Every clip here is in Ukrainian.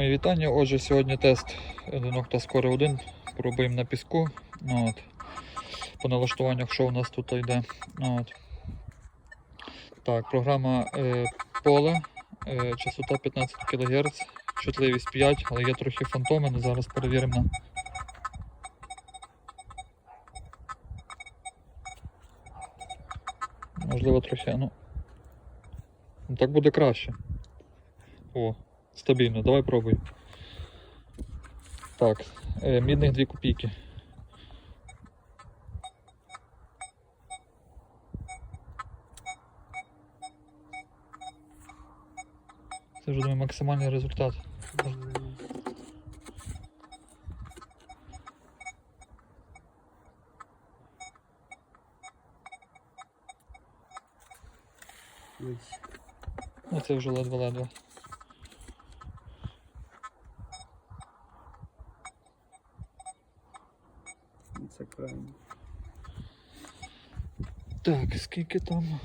Мої вітання. Отже, сьогодні тест Nocta Score 1. Пробуємо на піску. Ну, От. По налаштуваннях, що у нас тут йде. Ну, От. Так, програма е, поле, е, частота 15 кГц, чутливість 5, але є трохи фантоми, але зараз перевіримо. Можливо, трохи, ну. ну. Так буде краще. О, стабільно, давай пробуй. Так, е, мідних 2 копійки. Це вже думаю, максимальний результат. Ну це вже ледве-ледве. Так, скільки там?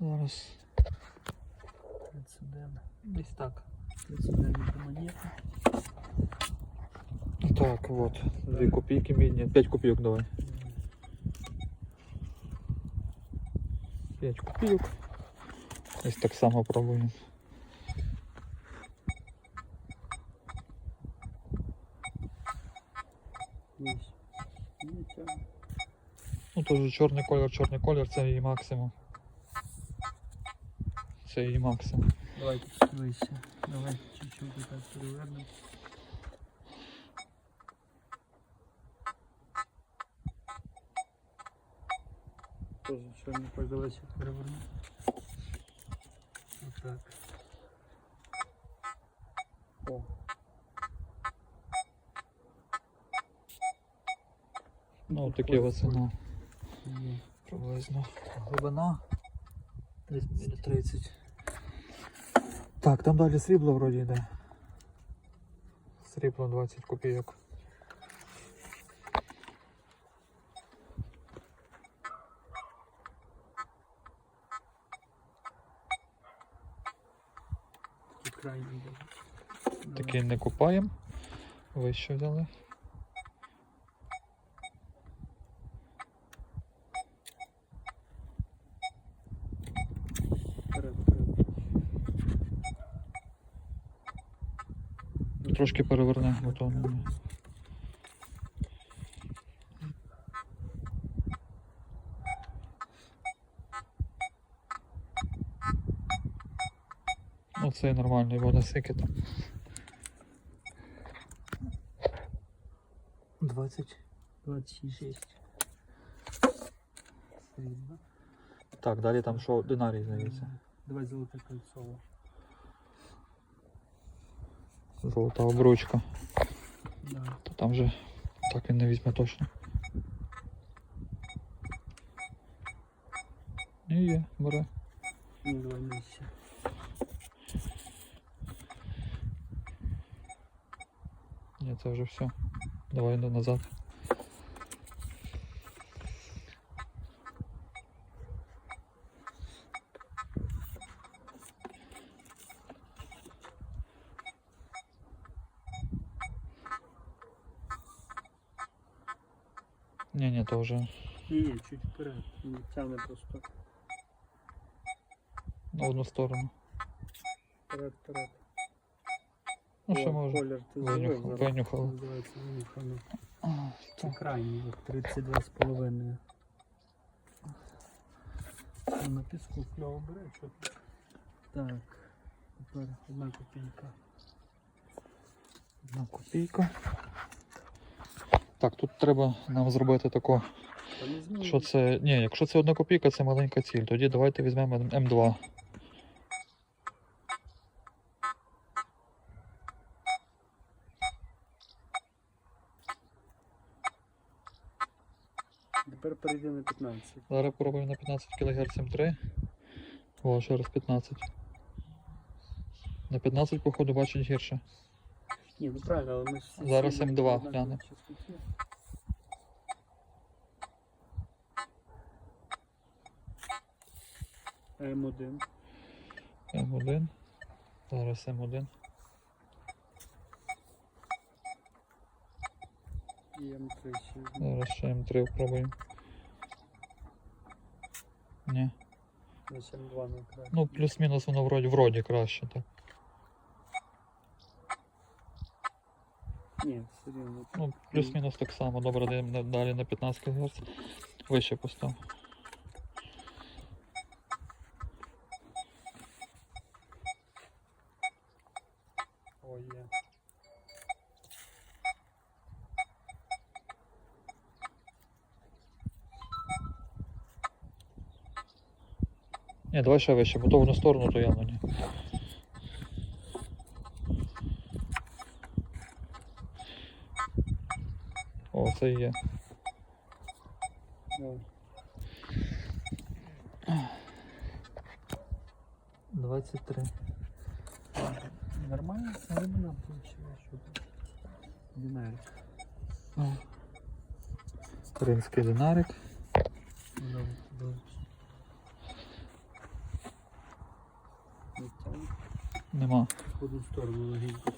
Зараз. 31. Десь так. 31 монета. Так, от. 2 копійки мідні. 5 копійок давай. 5 копійок. Ось так само пробуємо. Ось. Ну, тягне. Ну теж чорний колір, чорний колір, це її максимум. Це її максимум. Давайте вище. Давай чуть-чуть так перевернемо. Тоже чорний коль, давайте перевернемо. Отак. О. Ну, таке ось воно Є. приблизно. Глибина. Десь біля 30. Так, там далі срібло вроді йде. Срібло 20 копійок. Такий не купаємо. Вище взяли. Вперед, вперед. Трошки переверне, бо то не- Ну нормальний водосики там. 20. 26. Срібно. Так, далі там що динарій здається. Давай золоте кольцово. Золота обручка. Да. То там же так він не візьме точно. Ні, є, бере. Ну, давай нижче. Ні, це вже все. Давай йду назад. Ні, ні, то вже Ні, чуть вперед. Не тягне просто. на одну сторону. Вперед, вперед. Ну, ще О, може. Колір ти Винюх- зловив, зараз винюхало. Називається винюхано. Це крайній, от 32. Ну, На піску кльово бере, що ти? Так. Тепер одна копійка. Одна копійка. Так, тут треба нам зробити таку. Та. Що це. Ні, якщо це одна копійка, це маленька ціль. Тоді давайте візьмемо М2. Тепер перейди на 15. Зараз пробуємо на 15 кГц М3. О, ще раз 15. На 15, походу, бачить гірше. Ні, ну правильно, але ми ж Зараз М2 гляне. М1. М1. Зараз М1. І М3 ще. Зараз ще М3 спробуємо. Ні. Ось М2 на екрані. Ну, плюс-мінус воно вроді, вроді краще, так. Ні, все рівно. Ну, плюс-мінус так само. Добре, даємо далі на 15 кГц. Вище постав. О, є. Ні, давай ще вище, бо то в одну сторону, то явно ні. Це і є. Давай. 23. Нормально, глибина получилась. Що тут? Динарик. Римський динарик. Нема. В одну сторону легенько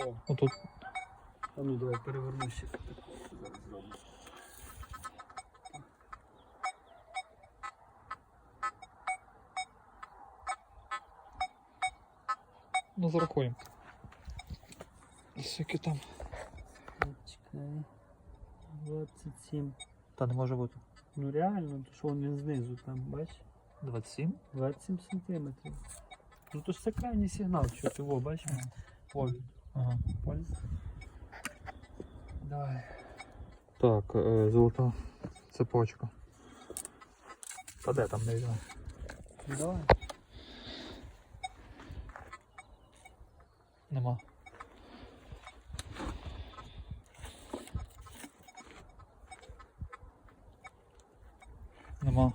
О, Отут а ну давай переверну ще такого зараз зробимо. ну, зарахуємо. Скільки там? Чекай. 27. Та не може бути. Ну реально, то що він знизу там, бач? 27? 27 сантиметрів. Ну то ж це крайній сигнал, що ти во, бачиш? О, він. Ага. Понял? Давай. Так, е, золота цепочка. Та де там не візьме? Давай. Нема. Нема.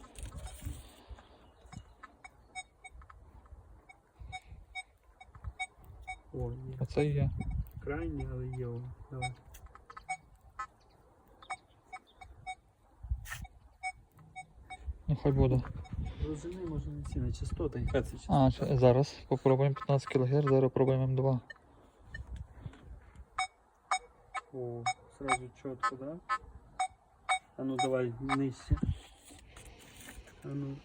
О, є. Оце і є. Крайній, але є. о. Давай. Ну хай буде. Розини можна не ціна, частота, яка це частота? А, зараз попробуємо 15 кГц, зараз пробуємо М2. О, сразу чітко, да? А ну давай нижче. А ну.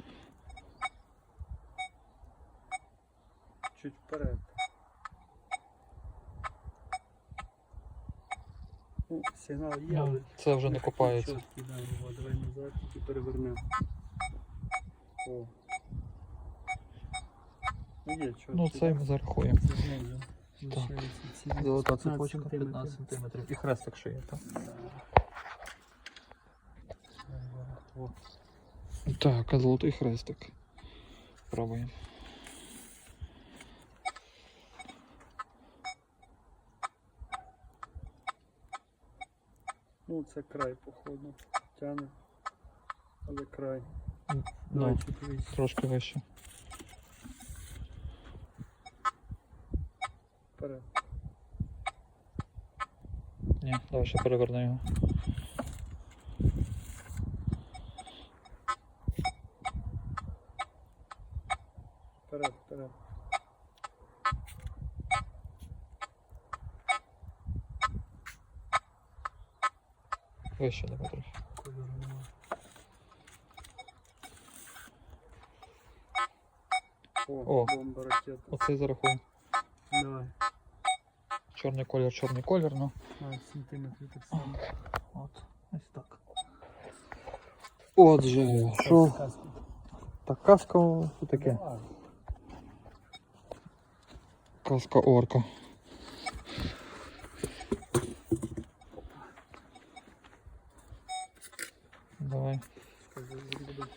Чуть вперед. Ну, сигнал є, але Ну, це вже не копається. да, його. Давай назад і перевернемо. О. Ну є, чітко. Ну це ми зарахуємо. Це знизу. Так. Лишається ці Золота 15 цепочка сантиметрів. 15 см. І хрестик ще є, так? Так, а золотий хрестик. Пробуємо. Ну, це край, походу. Тяне. Але край. Давай Ну, чуть вище. трошки вище. Вперед. Ні, давай ще переверни його. Вперед, вперед. Вище давай трохи. Кольору нема. О, О. бомба ракета. Оцей зарахуємо. Давай. Чорний колір, чорний колір, ну. 15 сантиметрів так само. От, ось так. Отже, що? Сказка. Так, каска що таке? Давай. Каска орка. Давай. Скажи, він буде.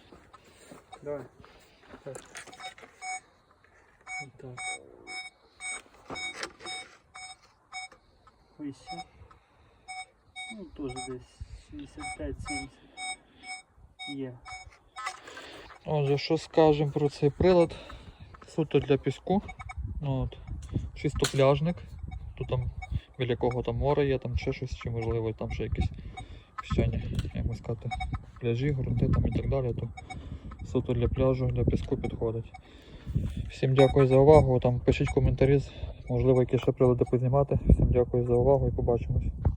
Давай. Так. Вот так. Вище. Ну, тоже десь 65-70. Є. Отже, що скажемо про цей прилад? Суто для піску. Ну, от, чисто пляжник. Тут там біля якого там море є, там ще щось, чи можливо там ще якісь піщані, як би сказати, пляжі, ґрунти там і так далі. То суто для пляжу, для піску підходить. Всім дякую за увагу. Там пишіть коментарі, Можливо, які ще прилади познімати. Всім дякую за увагу і побачимось.